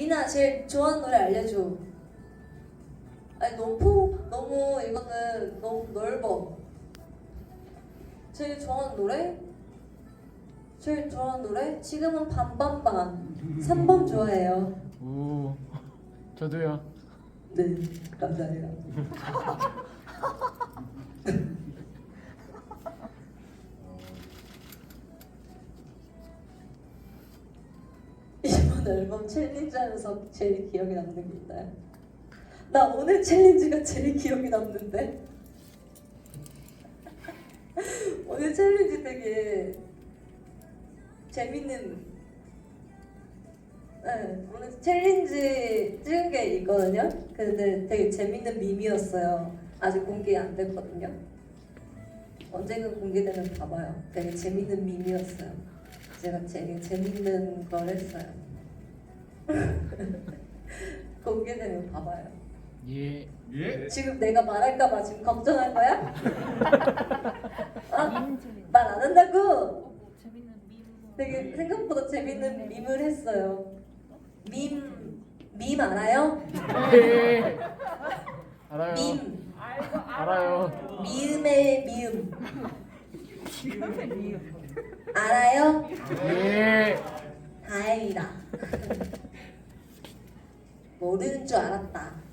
리나 제일 좋아하는 노래 알려줘. 아니 너무 포, 너무 이거는 너무 넓어. 제일 좋아하는 노래? 제일 좋아하는 노래? 지금은 반반반. 3번 좋아해요. 오, 저도요. 네, 감사해요. 이번 앨범 챌린지 하면서 제일 기억에 남는 게 있나요? 나 오늘 챌린지가 제일 기억에 남는데 오늘 챌린지 되게 재밌는 네, 오늘 챌린지 찍은 게 있거든요. 근데 되게 재밌는 밈이었어요. 아직 공개 안 됐거든요. 언젠가 공개되면 봐봐요. 되게 재밌는 밈이었어요. 제가 되게 재밌는 걸 했어요. 공개되면 봐봐요. 예. 예? 지금 내가 말할까봐 지금 걱정할 거야? 어? 말안 한다고? 되게 생각보다 재밌는 밈을 했어요. 밈, 밈 알아요? 예. 알아요. 밈, 알아요. 미음의 미음. 알아요? 예. 다행이다. 모르는 줄 알았다.